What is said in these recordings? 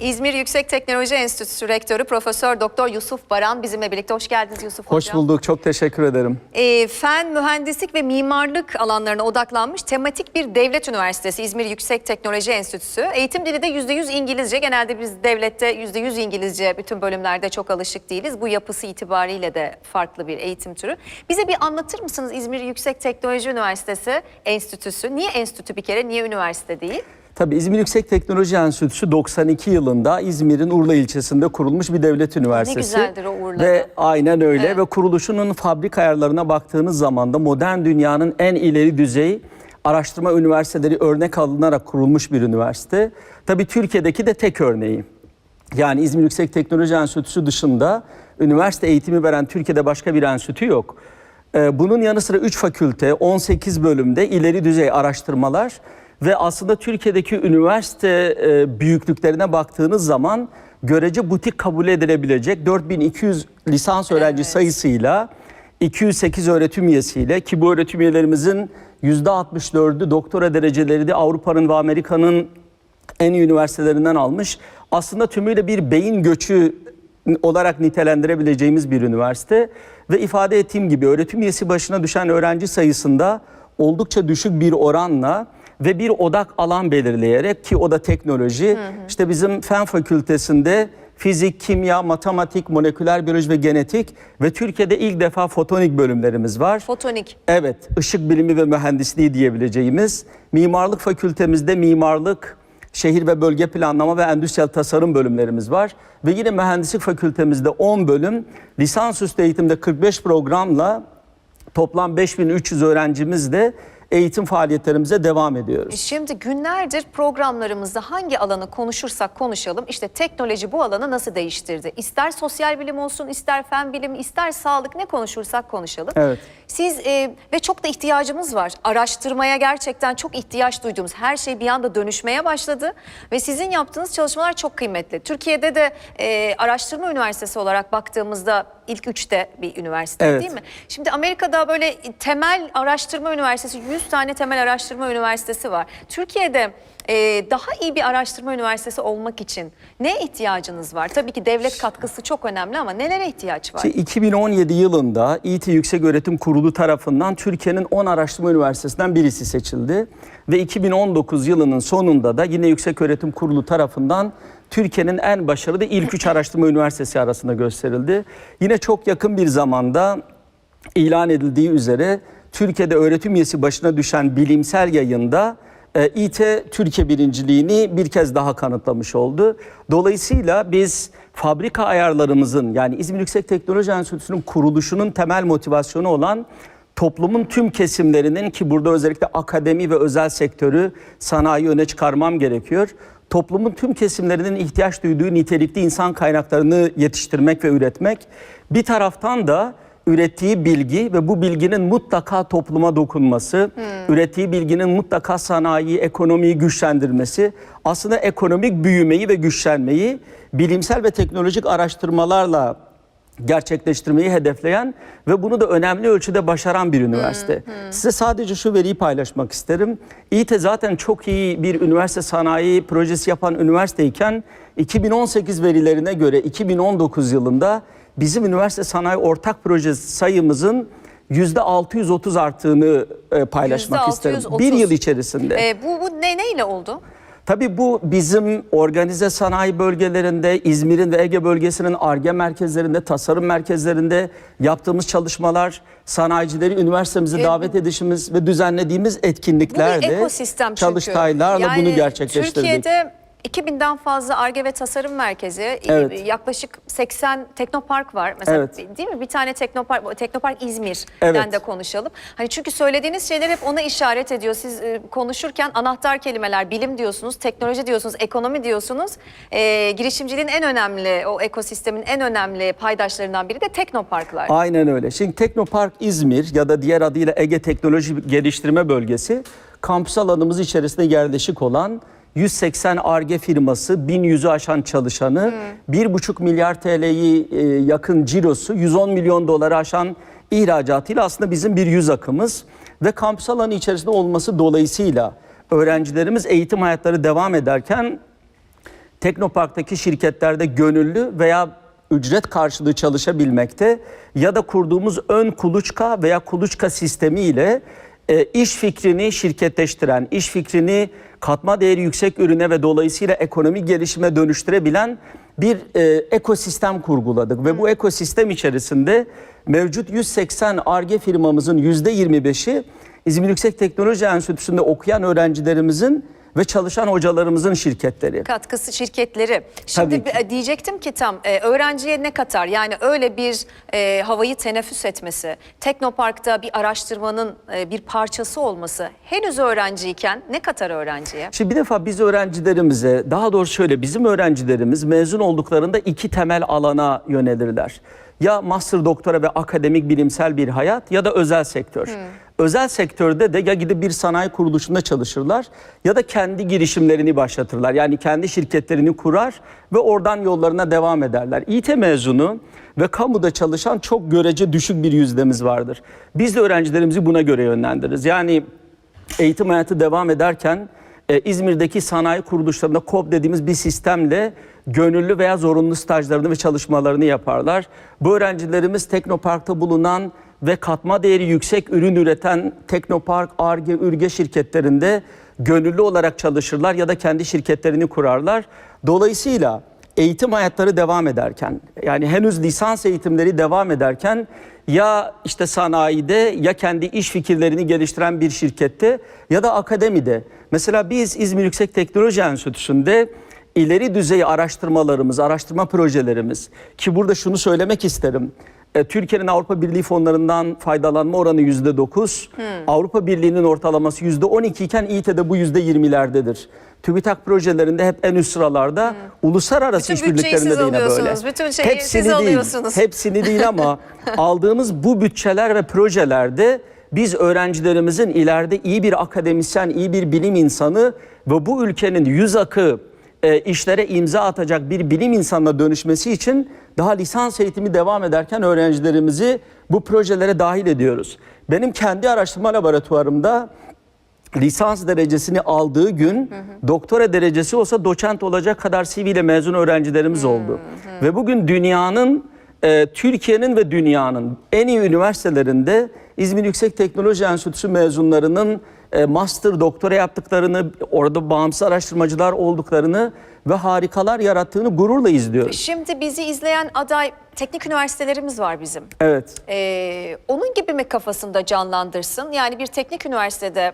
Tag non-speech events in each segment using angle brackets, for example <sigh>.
İzmir Yüksek Teknoloji Enstitüsü Rektörü Profesör Doktor Yusuf Baran bizimle birlikte. Hoş geldiniz Yusuf Hoş Hocam. bulduk. Çok teşekkür ederim. Ee, fen, mühendislik ve mimarlık alanlarına odaklanmış tematik bir devlet üniversitesi İzmir Yüksek Teknoloji Enstitüsü. Eğitim dili de %100 İngilizce. Genelde biz devlette %100 İngilizce bütün bölümlerde çok alışık değiliz. Bu yapısı itibariyle de farklı bir eğitim türü. Bize bir anlatır mısınız İzmir Yüksek Teknoloji Üniversitesi Enstitüsü? Niye enstitü bir kere, niye üniversite değil? Tabii İzmir Yüksek Teknoloji Enstitüsü 92 yılında İzmir'in Urla ilçesinde kurulmuş bir devlet üniversitesi. güzeldir o Urla'da. Ve aynen öyle Evet. ve kuruluşunun fabrik ayarlarına baktığınız zaman da modern dünyanın en ileri düzey araştırma üniversiteleri örnek alınarak kurulmuş bir üniversite. Tabii Türkiye'deki de tek örneği. Yani İzmir Yüksek Teknoloji Enstitüsü dışında üniversite eğitimi veren Türkiye'de başka bir enstitü yok. Ee, Bunun yanı sıra 3 fakülte, 18 bölümde ileri düzey araştırmalar ve aslında Türkiye'deki üniversite e, büyüklüklerine baktığınız zaman görece butik kabul edilebilecek 4200 lisans öğrenci Evet. sayısıyla 208 öğretim üyesiyle ki bu öğretim üyelerimizin %64'ü doktora dereceleri de Avrupa'nın ve Amerika'nın en iyi üniversitelerinden almış. Aslında tümüyle bir beyin göçü olarak nitelendirebileceğimiz bir üniversite ve ifade ettiğim gibi öğretim üyesi başına düşen öğrenci sayısında oldukça düşük bir oranla ve bir odak alan belirleyerek ki o da teknoloji. işte bizim fen fakültesinde fizik, kimya, matematik, moleküler biyoloji ve genetik ve Türkiye'de ilk defa fotonik bölümlerimiz var. Fotonik. Evet, ışık bilimi ve mühendisliği diyebileceğimiz mimarlık fakültemizde mimarlık, şehir ve bölge planlama ve endüstriyel tasarım bölümlerimiz var. Ve yine mühendislik fakültemizde 10 bölüm, lisansüstü eğitimde 45 programla toplam 5300 öğrencimizle eğitim faaliyetlerimize devam ediyoruz. Şimdi günlerdir programlarımızda hangi alanı konuşursak konuşalım işte teknoloji bu alanı nasıl değiştirdi? İster sosyal bilim olsun, ister fen bilimi, ister sağlık ne konuşursak konuşalım. Evet. Siz e, ve çok da ihtiyacımız var. Araştırmaya gerçekten çok ihtiyaç duyduğumuz her şey bir anda dönüşmeye başladı ve sizin yaptığınız çalışmalar çok kıymetli. Türkiye'de de e, araştırma üniversitesi olarak baktığımızda ilk üçte bir üniversite Evet. değil mi? Şimdi Amerika'da böyle temel araştırma üniversitesi 100 tane temel araştırma üniversitesi var. Türkiye'de e, daha iyi bir araştırma üniversitesi olmak için ne ihtiyacınız var? Tabii ki devlet katkısı çok önemli ama nelere ihtiyaç var? İşte 2017 yılında İT Yüksek Öğretim Kurulu tarafından Türkiye'nin 10 araştırma üniversitesinden birisi seçildi. Ve 2019 yılının sonunda da yine Yüksek Öğretim Kurulu tarafından Türkiye'nin en başarılı ilk 3 araştırma üniversitesi arasında gösterildi. Yine çok yakın bir zamanda ilan edildiği üzere Türkiye'de öğretim üyesi başına düşen bilimsel yayında e, İT Türkiye birinciliğini bir kez daha kanıtlamış oldu. Dolayısıyla biz fabrika ayarlarımızın yani İzmir Yüksek Teknoloji Enstitüsü'nün kuruluşunun temel motivasyonu olan toplumun tüm kesimlerinin ki burada özellikle akademi ve özel sektörü sanayi öne çıkarmam gerekiyor. Toplumun tüm kesimlerinin ihtiyaç duyduğu nitelikli insan kaynaklarını yetiştirmek ve üretmek. Bir taraftan da ürettiği bilgi ve bu bilginin mutlaka topluma dokunması, ürettiği bilginin mutlaka sanayi, ekonomiyi güçlendirmesi, aslında ekonomik büyümeyi ve güçlenmeyi bilimsel ve teknolojik araştırmalarla gerçekleştirmeyi hedefleyen ve bunu da önemli ölçüde başaran bir üniversite. Size sadece şu veriyi paylaşmak isterim. İİT zaten çok iyi bir üniversite sanayi projesi yapan üniversiteyken 2018 verilerine göre 2019 yılında bizim üniversite sanayi ortak projesi sayımızın %630 arttığını e, paylaşmak isterim. %630. Bir yıl içerisinde. E, bu, bu ne neyle oldu? Tabii bu bizim organize sanayi bölgelerinde, İzmir'in ve Ege bölgesinin ARGE merkezlerinde, tasarım merkezlerinde yaptığımız çalışmalar, sanayicileri üniversitemize davet edişimiz ve düzenlediğimiz Bu bir ekosistem çünkü. çalıştaylarla Yani bunu gerçekleştirdik. Türkiye'de 2000'den fazla ARGE ve tasarım merkezi, Evet. yaklaşık 80 teknopark var. Mesela Evet. değil mi? Bir tane teknopark, teknopark İzmir'den Evet. de konuşalım. Hani çünkü söylediğiniz şeyler hep ona işaret ediyor. Siz e, konuşurken anahtar kelimeler, bilim diyorsunuz, teknoloji diyorsunuz, ekonomi diyorsunuz. E, girişimciliğin en önemli, o ekosistemin en önemli paydaşlarından biri de teknoparklar. Aynen öyle. Şimdi Teknopark İzmir ya da diğer adıyla Ege Teknoloji Geliştirme Bölgesi kampüs alanımız içerisinde yerleşik olan 180 ARGE firması, 1100'ü aşan çalışanı, 1,5 milyar TL'yi e, yakın cirosu, 110 milyon doları aşan ihracatıyla aslında bizim bir yüz akımız ve kampüs alanı içerisinde olması dolayısıyla öğrencilerimiz eğitim hayatları devam ederken Teknopark'taki şirketlerde gönüllü veya ücret karşılığı çalışabilmekte ya da kurduğumuz ön kuluçka veya kuluçka sistemi ile e, iş fikrini şirketleştiren, iş fikrini katma değeri yüksek ürüne ve dolayısıyla ekonomik gelişime dönüştürebilen bir e, ekosistem kurguladık. Ve bu ekosistem içerisinde mevcut 180 ARGE firmamızın %25'i İzmir Yüksek Teknoloji Enstitüsü'nde okuyan öğrencilerimizin ve çalışan hocalarımızın şirketleri. katkısı şirketleri. Şimdi Tabii ki. bir- diyecektim ki tam e, öğrenciye ne katar? Yani öyle bir e, havayı teneffüs etmesi, Teknopark'ta bir araştırmanın e, bir parçası olması henüz öğrenciyken ne katar öğrenciye? Şimdi bir defa biz öğrencilerimize, daha doğrusu şöyle bizim öğrencilerimiz mezun olduklarında iki temel alana yönelirler. Ya master doktora ve akademik bilimsel bir hayat ya da özel sektör. Özel sektörde de ya gidip bir sanayi kuruluşunda çalışırlar ya da kendi girişimlerini başlatırlar. Yani kendi şirketlerini kurar ve oradan yollarına devam ederler. İT mezunu ve kamuda çalışan çok görece düşük bir yüzdemiz vardır. Biz de öğrencilerimizi buna göre yönlendiririz. Yani eğitim hayatı devam ederken e, İzmir'deki sanayi kuruluşlarında KOB dediğimiz bir sistemle gönüllü veya zorunlu stajlarını ve çalışmalarını yaparlar. Bu öğrencilerimiz Teknopark'ta bulunan ve katma değeri yüksek ürün üreten Teknopark, ARGE, ÜRGE şirketlerinde gönüllü olarak çalışırlar ya da kendi şirketlerini kurarlar. Dolayısıyla eğitim hayatları devam ederken yani henüz lisans eğitimleri devam ederken ya işte sanayide ya kendi iş fikirlerini geliştiren bir şirkette ya da akademide. Mesela biz İzmir Yüksek Teknoloji Enstitüsü'nde ileri düzey araştırmalarımız, araştırma projelerimiz ki burada şunu söylemek isterim. E, Türkiye'nin Avrupa Birliği fonlarından faydalanma oranı yüzde dokuz. Avrupa Birliği'nin ortalaması yüzde on iki iken İİT'de bu yüzde yirmilerdedir. TÜBİTAK projelerinde hep en üst sıralarda. Uluslararası Bütün işbirliklerinde siz de yine böyle. alıyorsunuz, bütün şeyi siz alıyorsunuz. Değil, hepsini değil ama <laughs> aldığımız bu bütçeler ve projelerde biz öğrencilerimizin ileride iyi bir akademisyen, iyi bir bilim insanı ve bu ülkenin yüz akı e, işlere imza atacak bir bilim insanına dönüşmesi için daha lisans eğitimi devam ederken öğrencilerimizi bu projelere dahil ediyoruz. Benim kendi araştırma laboratuvarımda lisans derecesini aldığı gün doktora derecesi olsa doçent olacak kadar CV ile mezun öğrencilerimiz oldu. Ve bugün dünyanın, e, Türkiye'nin ve dünyanın en iyi üniversitelerinde İzmir Yüksek Teknoloji Enstitüsü mezunlarının e, master doktora yaptıklarını, orada bağımsız araştırmacılar olduklarını ve harikalar yarattığını gururla izliyoruz. Şimdi bizi izleyen aday teknik üniversitelerimiz var bizim. Evet. Ee, onun gibi mi kafasında canlandırsın? Yani bir teknik üniversitede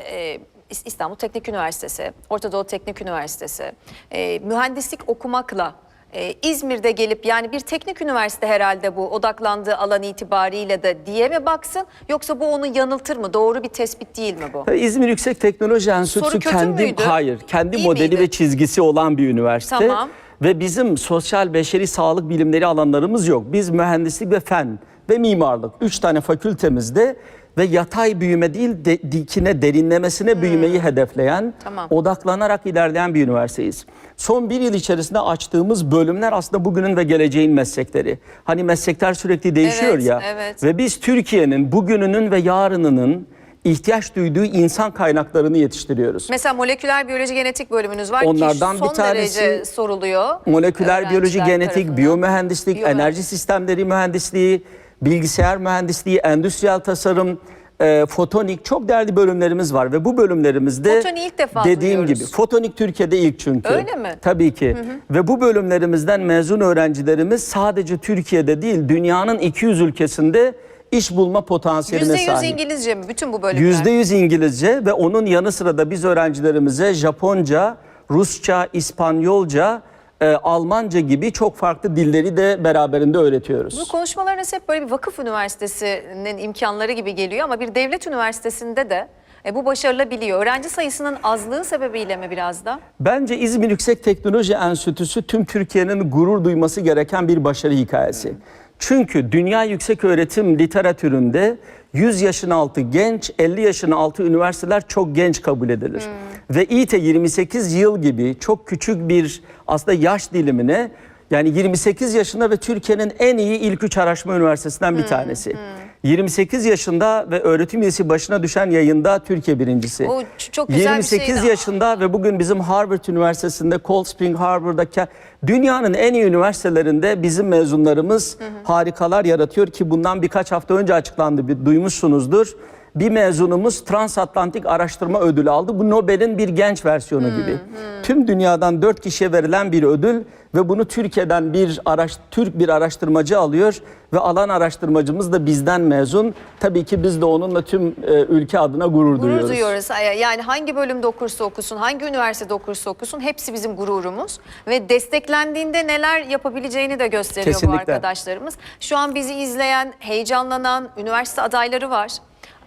e, İs- İstanbul Teknik Üniversitesi, Orta Doğu Teknik Üniversitesi, e, mühendislik okumakla e, İzmir'de gelip yani bir teknik üniversite herhalde bu odaklandığı alan itibariyle de diye mi baksın? Yoksa bu onu yanıltır mı? Doğru bir tespit değil mi bu? Tabii İzmir Yüksek Teknoloji Enstitüsü kötü kendi müydü? hayır, kendi İyi modeli miydi? ve çizgisi olan bir üniversite. Tamam. Ve bizim sosyal, beşeri, sağlık bilimleri alanlarımız yok. Biz mühendislik ve fen ve mimarlık üç tane fakültemizde ve yatay büyüme değil de, dikine derinlemesine büyümeyi hedefleyen, Hmm. Tamam. odaklanarak ilerleyen bir üniversiteyiz. Son bir yıl içerisinde açtığımız bölümler aslında bugünün ve geleceğin meslekleri. Hani meslekler sürekli değişiyor Evet, ya. evet. Ve biz Türkiye'nin bugününün ve yarınının ihtiyaç duyduğu insan kaynaklarını yetiştiriyoruz. Mesela moleküler biyoloji genetik bölümünüz var Onlardan ki bir tanesi derece soruluyor. Moleküler biyoloji, genetik, tarafından. biyomühendislik, Biyomühendislik. enerji sistemleri mühendisliği, bilgisayar mühendisliği, endüstriyel tasarım, e, fotonik çok değerli bölümlerimiz var ve bu bölümlerimizde Fotonik ilk defa dediğim duyuyoruz. gibi fotonik Türkiye'de ilk çünkü. Öyle mi? Tabii ki. Ve bu bölümlerimizden mezun öğrencilerimiz sadece Türkiye'de değil dünyanın 200 ülkesinde iş bulma potansiyeline %100 sahip. İngilizce mi bütün bu bölümler? %100 İngilizce ve onun yanı sıra da biz öğrencilerimize Japonca, Rusça, İspanyolca, e, Almanca gibi çok farklı dilleri de beraberinde öğretiyoruz. Bu konuşmalarınız hep böyle bir vakıf üniversitesinin imkanları gibi geliyor ama bir devlet üniversitesinde de e, bu başarılabiliyor. Öğrenci sayısının azlığı sebebiyle mi biraz da? Bence İzmir Yüksek Teknoloji Enstitüsü tüm Türkiye'nin gurur duyması gereken bir başarı hikayesi. Çünkü dünya yüksek öğretim literatüründe 100 yaşın altı genç, 50 yaşın altı üniversiteler çok genç kabul edilir. Ve İT 28 yıl gibi çok küçük bir aslında yaş dilimine yani 28 yaşında ve Türkiye'nin en iyi ilk üç araştırma üniversitesinden bir tanesi. 28 yaşında ve öğretim üyesi başına düşen yayında Türkiye birincisi. O çok güzel bir 28 şeydi. yaşında ve bugün bizim Harvard Üniversitesi'nde Cold Spring Harbor'da ke- dünyanın en iyi üniversitelerinde bizim mezunlarımız harikalar yaratıyor ki bundan birkaç hafta önce açıklandı bir duymuşsunuzdur. Bir mezunumuz transatlantik araştırma ödülü aldı. Bu Nobel'in bir genç versiyonu gibi. Tüm dünyadan dört kişiye verilen bir ödül ve bunu Türkiye'den bir araş, Türk bir araştırmacı alıyor ve alan araştırmacımız da bizden mezun. Tabii ki biz de onunla tüm e, ülke adına gurur, Gurur duyuyoruz. duyuyoruz. Yani hangi bölümde okursa okusun, hangi üniversitede okursa okusun hepsi bizim gururumuz. Ve desteklendiğinde neler yapabileceğini de gösteriyor bu Kesinlikle. arkadaşlarımız. Şu an bizi izleyen, heyecanlanan üniversite adayları var.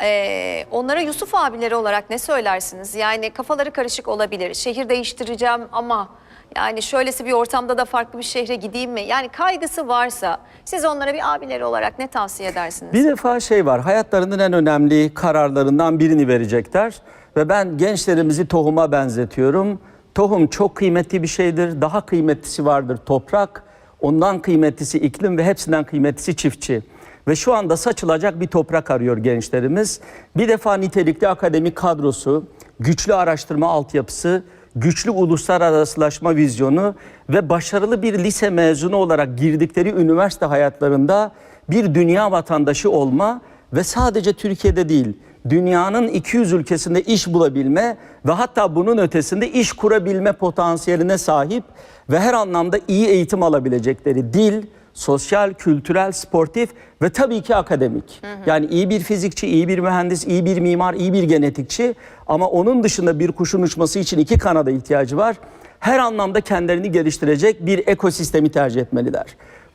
Ee, onlara Yusuf abileri olarak ne söylersiniz? Yani kafaları karışık olabilir. Şehir değiştireceğim ama yani şöylesi bir ortamda da farklı bir şehre gideyim mi? Yani kaygısı varsa siz onlara bir abileri olarak ne tavsiye edersiniz? Bir defa şey var, hayatlarının en önemli kararlarından birini verecekler. Ve ben gençlerimizi tohuma benzetiyorum. Tohum çok kıymetli bir şeydir. Daha kıymetlisi vardır toprak. Ondan kıymetlisi iklim ve hepsinden kıymetlisi çiftçi. Ve şu anda saçılacak bir toprak arıyor gençlerimiz. Bir defa nitelikli akademik kadrosu, güçlü araştırma altyapısı, güçlü uluslararasılaşma vizyonu ve başarılı bir lise mezunu olarak girdikleri üniversite hayatlarında bir dünya vatandaşı olma ve sadece Türkiye'de değil, dünyanın 200 ülkesinde iş bulabilme ve hatta bunun ötesinde iş kurabilme potansiyeline sahip ve her anlamda iyi eğitim alabilecekleri dil, sosyal, kültürel, sportif ve tabii ki akademik. Yani iyi bir fizikçi, iyi bir mühendis, iyi bir mimar, iyi bir genetikçi ama onun dışında bir kuşun uçması için iki kanada ihtiyacı var. Her anlamda kendilerini geliştirecek bir ekosistemi tercih etmeliler.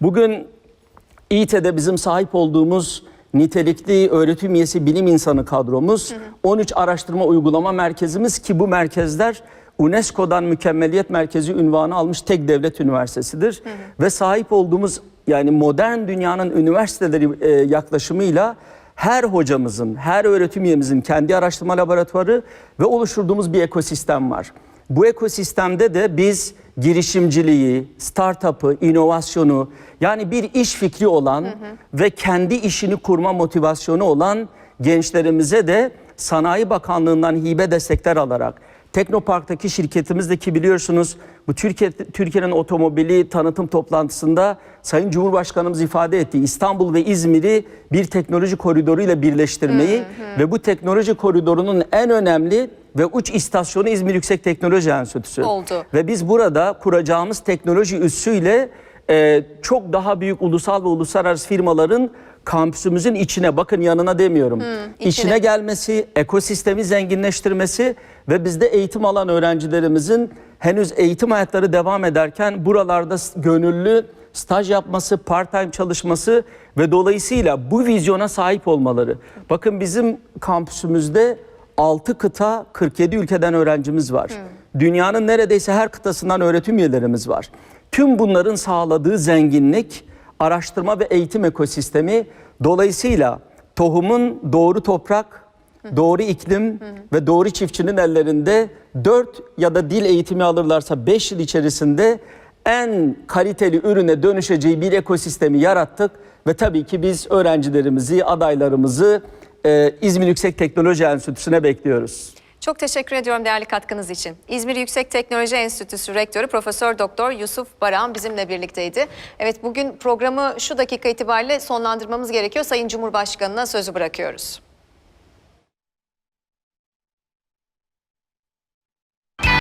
Bugün İİT'de bizim sahip olduğumuz nitelikli öğretim üyesi bilim insanı kadromuz, 13 araştırma uygulama merkezimiz ki bu merkezler UNESCO'dan mükemmeliyet merkezi ünvanı almış tek devlet üniversitesidir. Ve sahip olduğumuz yani modern dünyanın üniversiteleri e, yaklaşımıyla her hocamızın, her öğretim üyemizin kendi araştırma laboratuvarı ve oluşturduğumuz bir ekosistem var. Bu ekosistemde de biz girişimciliği, startup'ı, inovasyonu yani bir iş fikri olan ve kendi işini kurma motivasyonu olan gençlerimize de Sanayi Bakanlığı'ndan hibe destekler alarak Teknopark'taki şirketimizdeki biliyorsunuz bu Türkiye Türkiye'nin otomobili tanıtım toplantısında Sayın Cumhurbaşkanımız ifade etti. İstanbul ve İzmir'i bir teknoloji koridoru ile birleştirmeyi ve bu teknoloji koridorunun en önemli ve uç istasyonu İzmir Yüksek Teknoloji Enstitüsü. Oldu. Ve biz burada kuracağımız teknoloji üssüyle e, çok daha büyük ulusal ve uluslararası firmaların kampüsümüzün içine bakın yanına demiyorum. içine. içine gelmesi, ekosistemi zenginleştirmesi ve bizde eğitim alan öğrencilerimizin henüz eğitim hayatları devam ederken buralarda gönüllü staj yapması, part-time çalışması ve dolayısıyla bu vizyona sahip olmaları. Bakın bizim kampüsümüzde 6 kıta 47 ülkeden öğrencimiz var. Dünyanın neredeyse her kıtasından öğretim üyelerimiz var. Tüm bunların sağladığı zenginlik, araştırma ve eğitim ekosistemi dolayısıyla tohumun doğru toprak, doğru iklim ve doğru çiftçinin ellerinde 4 ya da dil eğitimi alırlarsa 5 yıl içerisinde en kaliteli ürüne dönüşeceği bir ekosistemi yarattık ve tabii ki biz öğrencilerimizi, adaylarımızı e, İzmir Yüksek Teknoloji Enstitüsü'ne bekliyoruz. Çok teşekkür ediyorum değerli katkınız için. İzmir Yüksek Teknoloji Enstitüsü Rektörü Profesör Doktor Yusuf Baran bizimle birlikteydi. Evet bugün programı şu dakika itibariyle sonlandırmamız gerekiyor. Sayın Cumhurbaşkanı'na sözü bırakıyoruz.